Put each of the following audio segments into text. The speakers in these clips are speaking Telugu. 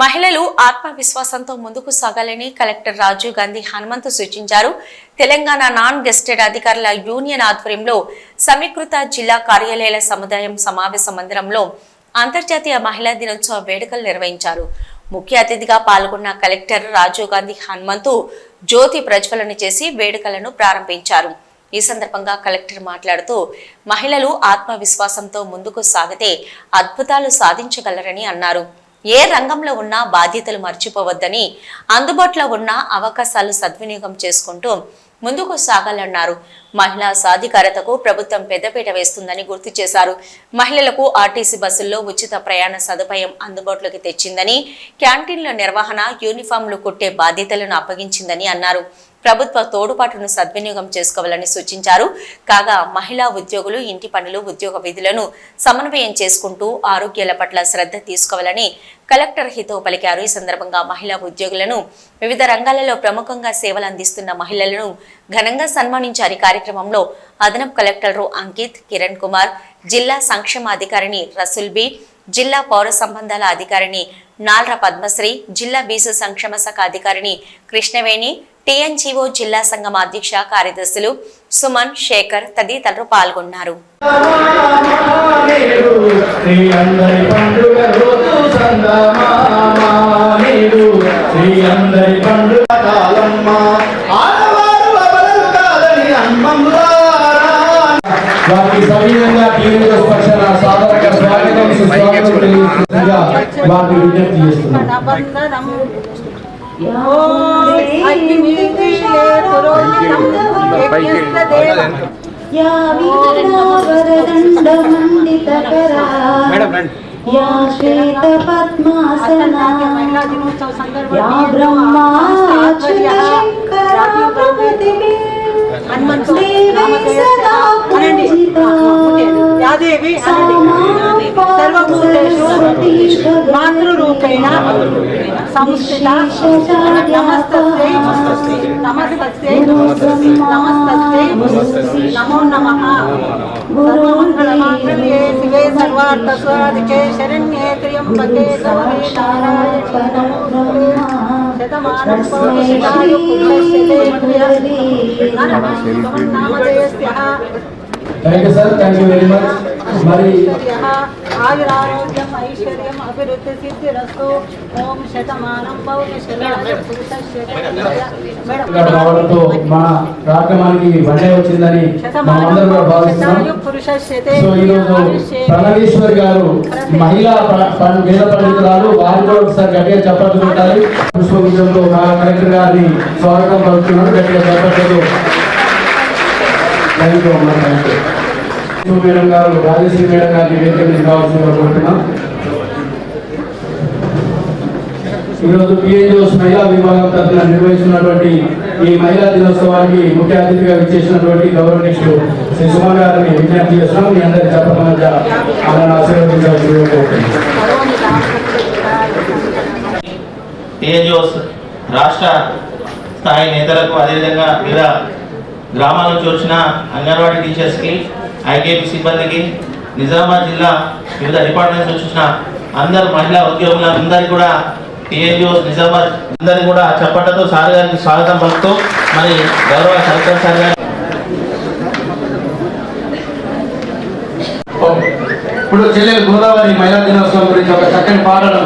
మహిళలు ఆత్మవిశ్వాసంతో ముందుకు సాగాలని కలెక్టర్ రాజీవ్ గాంధీ హనుమంతు సూచించారు. తెలంగాణ నాన్ గెస్టెడ్ అధికారుల యూనియన్ ఆధ్వర్యంలో సమీకృత జిల్లా కార్యాలయాల సముదాయం సమావేశ మందిరంలో అంతర్జాతీయ మహిళా దినోత్సవ వేడుకలు నిర్వహించారు. ముఖ్య అతిథిగా పాల్గొన్న కలెక్టర్ రాజీవ్ గాంధీ హనుమంతు జ్యోతి ప్రజ్వలన చేసి వేడుకలను ప్రారంభించారు. ఈ సందర్భంగా కలెక్టర్ మాట్లాడుతూ మహిళలు ఆత్మవిశ్వాసంతో ముందుకు సాగితే అద్భుతాలు సాధించగలరని అన్నారు. ఏ రంగంలో ఉన్నా బాధ్యతలు మర్చిపోవద్దని అందుబాటులో ఉన్న అవకాశాలు సద్వినియోగం చేసుకుంటూ ముందుకు సాగాలన్నారు. మహిళా సాధికారతకు ప్రభుత్వం పెద్దపీట వేస్తుందని గుర్తు చేశారు. మహిళలకు ఆర్టీసీ బస్సుల్లో ఉచిత ప్రయాణ సదుపాయం అందుబాటులోకి తెచ్చిందని క్యాంటీన్ల నిర్వహణ యూనిఫామ్లు కుట్టే బాధ్యతలను అప్పగించిందని అన్నారు. ప్రభుత్వ తోడుపాటును సద్వినియోగం చేసుకోవాలని సూచించారు. కాగా మహిళా ఉద్యోగులు ఇంటి పనులు ఉద్యోగ విధులను సమన్వయం చేసుకుంటూ ఆరోగ్యాల పట్ల శ్రద్ధ తీసుకోవాలని కలెక్టర్ హితో పలికారు. ఈ సందర్భంగా మహిళా ఉద్యోగులను వివిధ రంగాలలో ప్రముఖంగా సేవలు అందిస్తున్న మహిళలను ఘనంగా సన్మానించారు. ఈ కార్యక్రమంలో అదనపు కలెక్టర్ అంకిత్ కిరణ్ కుమార్ జిల్లా సంక్షేమ అధికారిని రసుల్ బి జిల్లా పౌర సంబంధాల అధికారిని నాల్ర పద్మశ్రీ జిల్లా బీసీ సంక్షేమ శాఖ అధికారిని కృష్ణవేణి టీఎన్జీఓ జిల్లా సంఘం అధ్యక్ష కార్యదర్శులు సుమన్ శేఖర్ తదితరులు పాల్గొన్నారు. వారికి టీవీ సాధారణ స్వాగతం సుస్వాగతం విజ్ఞప్తి చేస్తున్నాం. या श्वेतपद्मासना या ब्रह्मा शङ्करा प्रकृतिभिः యాదేవి అనండి సర్వభూతేషు మాతృరూపేణ సంస్థిత నమస్తస్యై నమస్తస్యై నమస్తస్యై నమో సర్వమంగళమాంగళ్యే శివే శరణ్యే త్ర్యంబకే Gauri thank you sir thank you very much. మరి ఆయురారోగ్యం ఐశ్వర్యం అభివృద్ధి సిద్ధిరస్తు ఓం శతమానం పౌరుషాయ ఇక్కడ రావడంతో మన కార్యక్రమానికి వన్డే వచ్చిందని మనమందరం కూడా భావిస్తున్నాం. సో ఈరోజు ప్రణవేశ్వర్ గారు మహిళా వేద పండితురాలు వారు కూడా ఒకసారి గట్టిగా చెప్పట్లు పెట్టాలి పుష్పగుచ్చంతో మా కలెక్టర్ గారిని స్వాగతం పలుకుతున్నారు గట్టిగా చెప్పట్లు థ్యాంక్ యూ అమ్మా థ్యాంక్ యూ మేడం గారు రాజశ్రీ మేడం గారిని వేదిక మీద కావాల్సిందిగా కోరుతున్నాం. ఈరోజు పిఎన్జిఓస్ మహిళా విభాగం తరఫున నిర్వహిస్తున్నటువంటి ఈ మహిళా దినోత్సవానికి ముఖ్య అతిథిగా విచ్చేసినటువంటి గౌరవనీయులు శ్రీ సుమ గారిని విజ్ఞప్తి చేస్తున్నాం. మీ అందరి చెప్పడం మధ్య ఆమెను ఆశీర్వదించాల్సిందిగా కోరుతున్నాం టీఎన్జిఓస్ రాష్ట్ర స్థాయి నేతలకు అదేవిధంగా వివిధ గ్రామాల నుంచి వచ్చిన అంగన్వాడీ టీచర్స్కి ఐకేపీ సిబ్బందికి నిజామాబాద్ జిల్లా వివిధ డిపార్ట్మెంట్స్ వచ్చిన అందరు మహిళా ఉద్యోగులందరికీ కూడా టీఎన్జిఓస్ నిజామాబాద్ అందరినీ కూడా చప్పట్లతో సార్ గారికి స్వాగతం పలుకుతూ మరి గౌరవ కలెక్టర్ సార్ గారు. ఇప్పుడు చెల్లెలు గోదావరి మహిళా దినోత్సవం గురించి ఒక చక్కని పాటను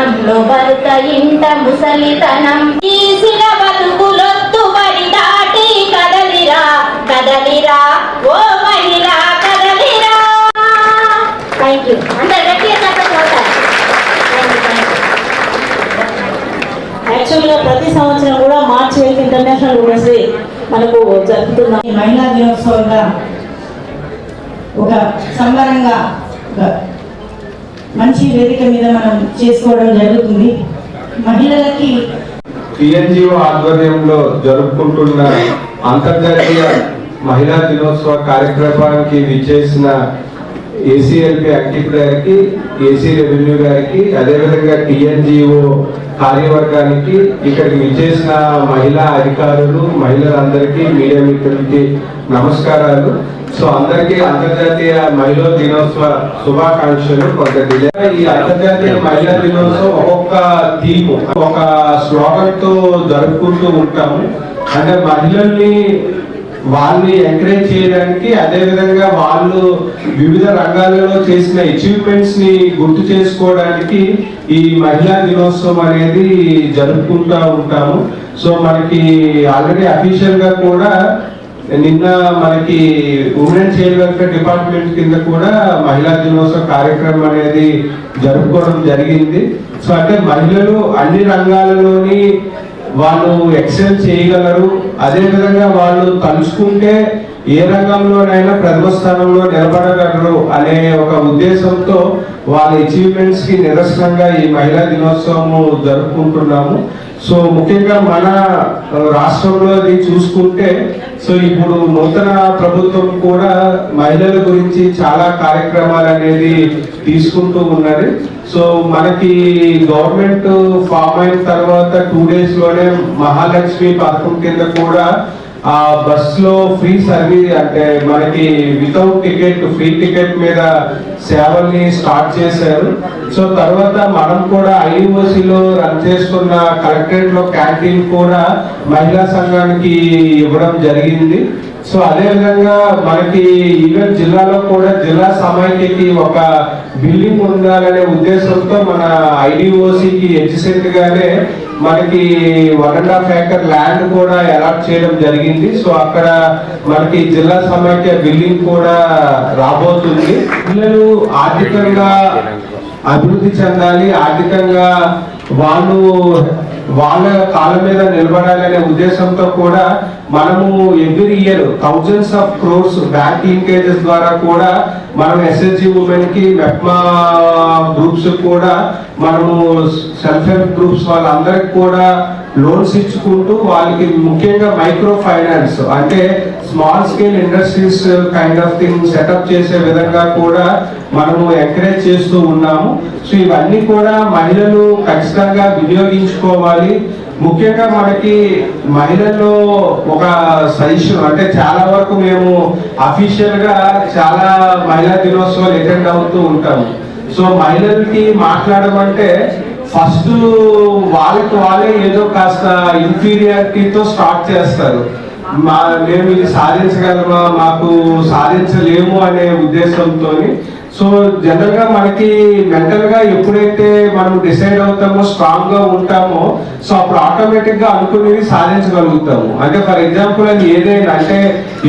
యౌవనంలో భర్త ఇంట ముసలితనం. తీసిన బతుకులొత్తు పడి దాటి కదలిరా కదలిరా ఓ మహిళా కదలిరా. థ్యాంక్ యూ అందరు గట్టిగా యాక్చువల్గా ప్రతి సంవత్సరం కూడా March eighth international women's day మనకు జరుపుతున్నాం ఈ మహిళా దినోత్సవంగా ఒక సంబరంగా మంచి వేదిక మీద మనం చేసుకోవడం జరుగుతుంది. మహిళలకి పిఎన్జిఓ ఆధ్వర్యంలో జరుపుకుంటున్న అంతర్జాతీయ మహిళా దినోత్సవ కార్యక్రమానికి విచ్చేసిన ఏసీఎల్పి యాక్టివ్ గారికి ఏసీ రెవెన్యూ గారికి అదేవిధంగా టిఎన్జిఓ కార్యవర్గానికి ఇక్కడికి విచ్చేసిన మహిళా అధికారులు మహిళలందరికీ మీడియా మిత్రులకి నమస్కారాలు. సో అందరికీ అంతర్జాతీయ మహిళా దినోత్సవ శుభాకాంక్షలు. కొంత డిలే. ఈ అంతర్జాతీయ మహిళా దినోత్సవం ఒక్కొక్క థీమ్ ఒక స్లోగన్తో జరుపుకుంటూ ఉంటాము. అంటే మహిళల్ని వాళ్ళని ఎంకరేజ్ చేయడానికి అదే విధంగా వాళ్ళు వివిధ రంగాలలో చేసిన అచీవ్మెంట్స్ని గుర్తు చేసుకోవడానికి ఈ మహిళా దినోత్సవం అనేది జరుపుకుంటూ ఉంటాము. సో మనకి ఆల్రెడీ అఫీషియల్గా కూడా నిన్న మనకి ఉమెన్ చైల్డ్ వెల్ఫేర్ డిపార్ట్మెంట్ కింద కూడా మహిళా దినోత్సవ కార్యక్రమం అనేది జరుపుకోవడం జరిగింది. సో అంటే మహిళలు అన్ని రంగాలలోని వాళ్ళు ఎక్సెల్ చేయగలరు. అదే విధంగా వాళ్ళు తలుచుకుంటే ఏ రంగంలోనైనా ప్రథమ స్థానంలో నిలబడగలరు అనే ఒక ఉద్దేశంతో వాళ్ళ అచీవ్మెంట్స్కి నిరసనంగా ఈ మహిళా దినోత్సవము జరుపుకుంటున్నాము. సో ముఖ్యంగా మన రాష్ట్రంలో అది చూసుకుంటే సో ఇప్పుడు నూతన ప్రభుత్వం కూడా మహిళల గురించి చాలా కార్యక్రమాలు అనేది తీసుకుంటూ ఉన్నది. సో మనకి గవర్నమెంట్ ఫామ్ అయిన తర్వాత టూ డేస్లోనే మహాలక్ష్మి పథకం కింద కూడా ఆ బస్లో ఫ్రీ సర్వీస్ అంటే మనకి వితౌట్ టికెట్ ఫ్రీ టికెట్ మీద సేవల్ని స్టార్ట్ చేశారు. సో తర్వాత మనం కూడా IUOC లో రన్ చేస్తున్న కలెక్టరేట్లో క్యాంటీన్ కూడా మహిళా సంఘానికి ఇవ్వడం జరిగింది. సో అదే విధంగా మనకి ఈవెన్ జిల్లాలో కూడా జిల్లా సమైక్యకి ఒక బిల్డింగ్ ఉండాలనే ఉద్దేశంతో మన ఐడిఓసికి ఎడ్జిసెంట్ గానే మనకి one and half acre land కూడా అలాట్ చేయడం జరిగింది. సో అక్కడ మనకి జిల్లా సమైక్య బిల్డింగ్ కూడా రాబోతుంది. పిల్లలు ఆర్థికంగా అభివృద్ధి చెందాలి. ఆర్థికంగా వాళ్ళు వాళ్ళ కాళ్ళ మీద నిలబడాలనే ఉద్దేశంతో కూడా మనము every year thousands of crores bank linkages ద్వారా కూడా మనం ఎస్ఎస్జి ఉమెన్కి మెప్మా గ్రూప్స్ కూడా మనము సెల్ఫ్ హెల్ప్ గ్రూప్స్ వాళ్ళందరికి కూడా లోన్స్ ఇచ్చుకుంటూ వాళ్ళకి ముఖ్యంగా మైక్రో ఫైనాన్స్ అంటే small scale industries kind of thing setup చేసే విధంగా కూడా మనము ఎంకరేజ్ చేస్తూ ఉన్నాము. సో ఇవన్నీ కూడా మహిళలు ఖచ్చితంగా వినియోగించుకోవాలి. ముఖ్యంగా మనకి మహిళల్లో ఒక సజెషన్ అంటే చాలా వరకు మేము అఫీషియల్గా చాలా మహిళా దినోత్సవాలు అటెండ్ అవుతూ ఉంటాము. సో మహిళలకి మాట్లాడమంటే ఫస్ట్ వాళ్ళకి వాళ్ళే ఏదో కాస్త ఇన్ఫీరియారిటీతో స్టార్ట్ చేస్తారు. మా మేము ఇది సాధించగలమా? మాకు సాధించలేము అనే ఉద్దేశంతో సో జనరల్గా మనకి మెంటల్గా ఎప్పుడైతే మనం డిసైడ్ అవుతామో స్ట్రాంగ్గా ఉంటామో సో అప్పుడు ఆటోమేటిక్గా అనుకునేది సాధించగలుగుతాము. అంటే ఫర్ ఎగ్జాంపుల్ అది ఏదైనా అంటే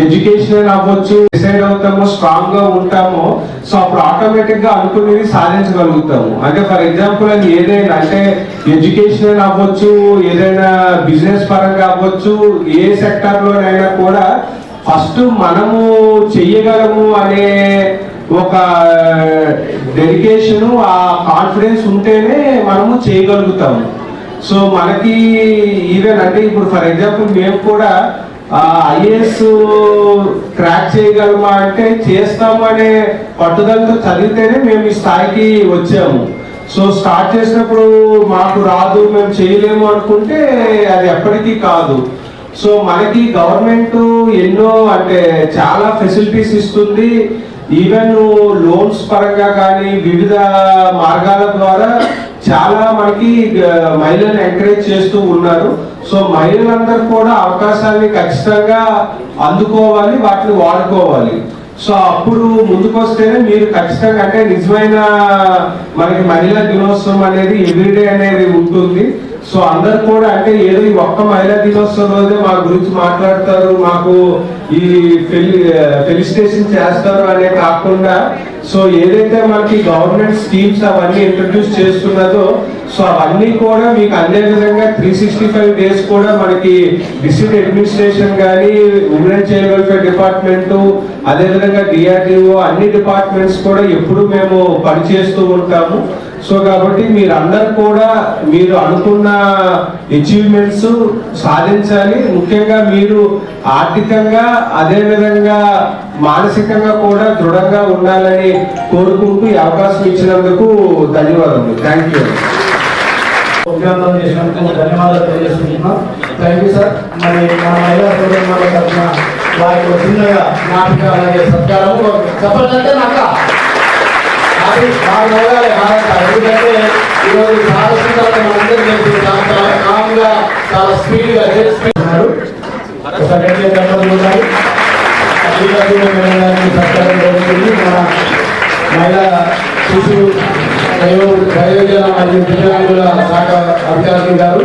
ఎడ్యుకేషన్ అవ్వచ్చు డిసైడ్ అవుతామో స్ట్రాంగ్గా ఉంటామో సో అప్పుడు ఆటోమేటిక్గా అనుకునేది సాధించగలుగుతాము. అంటే ఫర్ ఎగ్జాంపుల్ అది ఏదైనా అంటే ఎడ్యుకేషన్ అవ్వచ్చు ఏదైనా బిజినెస్ పరంగా అవ్వచ్చు ఏ సెక్టర్ లోనైనా కూడా ఫస్ట్ మనము చెయ్యగలము అనే ఒక డెడికేషన్ ఆ కాన్ఫిడెన్స్ ఉంటేనే మనము చేయగలుగుతాము సో మనకి ఈవెన్ అంటే ఇప్పుడు ఫర్ ఎగ్జాంపుల్ మేము కూడా ఐఏఎస్ క్రాక్ చేయగలమా అంటే చేస్తాము అనే పట్టుదలతో చదివితేనే మేము ఈ స్థాయికి వచ్చాము. సో స్టార్ట్ చేసినప్పుడు మాకు రాదు మేము చేయలేము అనుకుంటే అది ఎప్పటికీ కాదు. సో మనకి గవర్నమెంట్ ఎన్నో అంటే చాలా ఫెసిలిటీస్ ఇస్తుంది. ఈవెన్ లోన్స్ పరంగా కానీ వివిధ మార్గాల ద్వారా చాలా మనకి ఆ, మహిళలను ఎంకరేజ్ చేస్తూ ఉన్నారు. సో మహిళలందరూ కూడా అవకాశాన్ని ఖచ్చితంగా అందుకోవాలి వాటిని వాడుకోవాలి. సో అప్పుడు ముందుకొస్తేనే మీరు ఖచ్చితంగా అంటే నిజమైన మనకి మహిళా దినోత్సవం అనేది ఎవ్రీడే అనేది ఉంటుంది. సో అందరు కూడా అంటే ఏదో ఈ ఒక్క మహిళా దినోత్సవం రోజే మా గురించి మాట్లాడతారు మాకు ఈ ఫెలి ఫెలిసిటేషన్ చేస్తారు అనే కాకుండా సో ఏదైతే మనకి గవర్నమెంట్ స్కీమ్స్ అవన్నీ ఇంట్రడ్యూస్ చేస్తున్నదో సో అవన్నీ కూడా మీకు అందే విధంగా త్రీ సిక్స్టీ ఫైవ్ డేస్ కూడా మనకి డిస్ట్రిక్ట్ అడ్మినిస్ట్రేషన్ కానీ ఉమెన్ చైల్డ్ వెల్ఫేర్ డిపార్ట్మెంట్ అదేవిధంగా డిఆర్డిఓ అన్ని డిపార్ట్మెంట్స్ కూడా ఎప్పుడు మేము పనిచేస్తూ ఉంటాము. సో కాబట్టి మీరు అందరు కూడా మీరు అనుకున్న అచీవ్మెంట్స్ సాధించాలి. ముఖ్యంగా మీరు ఆర్థికంగా అదేవిధంగా మానసికంగా కూడా దృఢంగా ఉండాలని కోరుకుంటూ ఈ అవకాశం ఇచ్చినందుకు ధన్యవాదములు. థ్యాంక్ యూ చేసినందుకు ధన్యవాదాలు తెలియజేస్తున్నాం థ్యాంక్ యూ సార్ మరి మా మహిళా సోదరుల తరఫున వారికి చిన్నగా నాటకాలు అలాగే సత్కారము. చెప్పాలంటే నాకు? అది బాగా నవ్వాలి బాగా ఎందుకంటే ఈరోజు చాలా చాలా కామ్గా చాలా స్పీడ్గా స్పీడ్ మన మహిళా శిశు దైవ మరియు దివ్యాంగుల శాఖ అధికారి గారు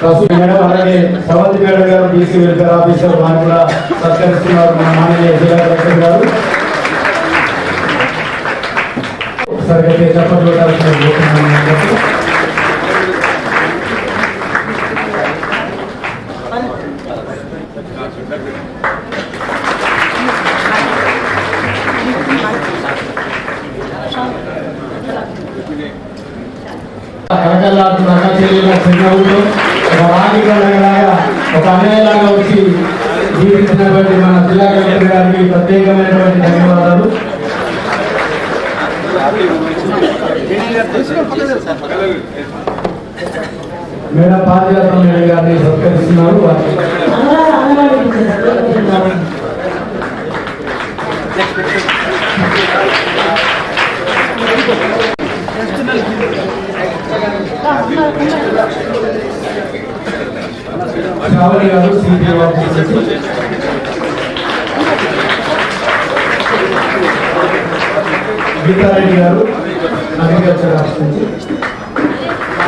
ప్రస్తుతం మేడం అలాగే సవంతి మేడం గారు బీసీ వెల్ఫేర్ ఆఫీసర్ వారు కూడా సత్కరిస్తున్నారు. మన మాననీయ జిల్లా కలెక్టర్ గారు. ఒకసారి గట్టిగా చెప్పట్లు కొట్టాల్సిన కోరుతున్నాను. కరకల్లాడుతున్న అక్క చెల్లెల చిరునవ్వుతో ఒక రాజకీయంలాగా ఒక అన్నయ్యలాగా వచ్చి జీవించినటువంటి మన జిల్లా కలెక్టర్ గారికి ప్రత్యేకమైనటువంటి ధన్యవాదాలు మేడం పాదయాత్ర మేడం గారిని సత్కరిస్తున్నారు. వారికి అందరూ అంగన్వాడీ టీచర్స్ గారు సిపిఓ గీతారెడ్డి గారు అగ్రికల్చర్ ఆఫీస్ నుంచి.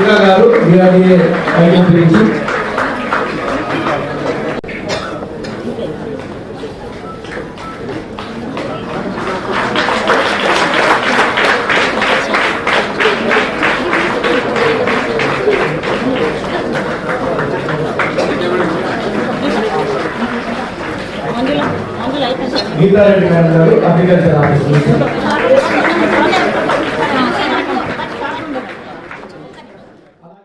ఇంకా గారు డిఆర్డిఏ ఐటీ నుంచి గీతారెడ్డి గారు అగ్రికల్చర్ ఆఫీస్ నుంచి.